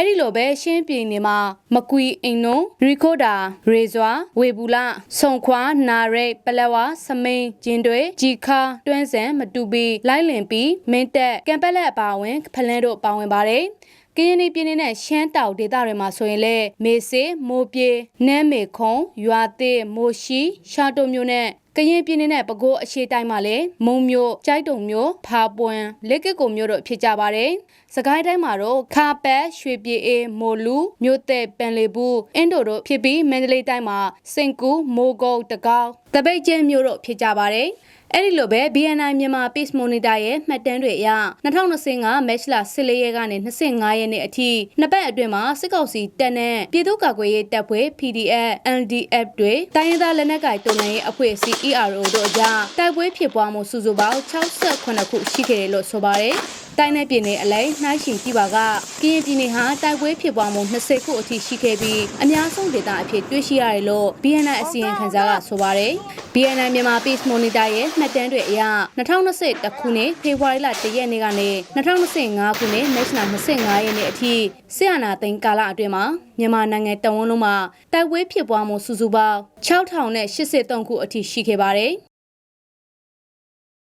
အဲ့ဒီလိုပဲရှင်းပြည်နေမှာမကွီအင်နုံရီခိုဒါရေဇွာဝေဘူးလဆုံခွာနာရိတ်ပလက်ဝါစမိန်ကျင်းတွေဂျီခါတွန်းစံမတူပီလိုက်လင်ပီမင်းတက်ကံပက်လက်အပါဝင်ဖလန်းတို့ပါဝင်ပါတယ် ကရင်ပြည်နယ်နဲ့ရှမ်းတောင်ဒေသတွေမှာဆိုရင်လေမေစေမိုးပြေနမ်းမေခုံရွာသေးမိုရှိရှာတုံမျိုးနဲ့ကရင်ပြည်နယ်နဲ့ပဲခူးအရှေ့တိုင်းမှာလည်းမုံမျိုးကြိုက်တုံမျိုးဖာပွန်လက်ကစ်ကိုမျိုးတို့ဖြစ်ကြပါတယ်။စကိုင်းတိုင်းမှာတော့ခါပက်ရွှေပြည်အေးမိုလူမြို့သက်ပန်လီဘူးအင်းတို့တို့ဖြစ်ပြီးမန္တလေးတိုင်းမှာစင်ကူမိုးကုတ်တကောက်တပိတ်ကျင်းမျိုးတို့ဖြစ်ကြပါတယ်။ အဲ့ဒီလိုပဲ BNI မြန်မာ Peace Monitor ရဲ့မှတ်တမ်းတွေအရ2025 Match လ14ရက်ကနေ25ရက်နေ့အထိနှစ်ပတ်အတွင်းမှာစစ်ကောင်စီတပ်နဲ့ပြည်သူ့ကာကွယ်ရေးတပ်ဖွဲ့ PDF NDF တွေတိုင်းရင်းသားလက်နက်ကိုင်တုံ့ပြန်ရေးအဖွဲ့အစည်း ERO တို့အကြားတိုက်ပွဲဖြစ်ပွားမှုစုစုပေါင်း68ခုရှိခဲ့တယ်လို့ဆိုပါတယ် တိုင်းနယ်ပြည်နယ်အလဲနှိုင်းရှင်ကြည့်ပါကကရင်ပြည်နယ်ဟာတိုက်ပွဲဖြစ်ပွားမှု20ခုအထိရှိခဲ့ပြီးအများဆုံးဒေသအဖြစ်တွေ့ရှိရတယ်လို့ BNI အစီရင်ခံစာကဆိုပါတယ်။ BNI မြန်မာ Peace Monitor ရဲ့မှတ်တမ်းတွေအရ2021ခုနှစ်ဖေဖော်ဝါရီလ1ရက်နေ့ကနေ2025ခုနှစ်မတ်လ25ရက်နေ့အထိဆီယနာသိန်းကာလအတွင်းမှာမြန်မာနိုင်ငံတဝန်းလုံးမှာတိုက်ပွဲဖြစ်ပွားမှုစုစုပေါင်း6083ခုအထိရှိခဲ့ပါတယ်။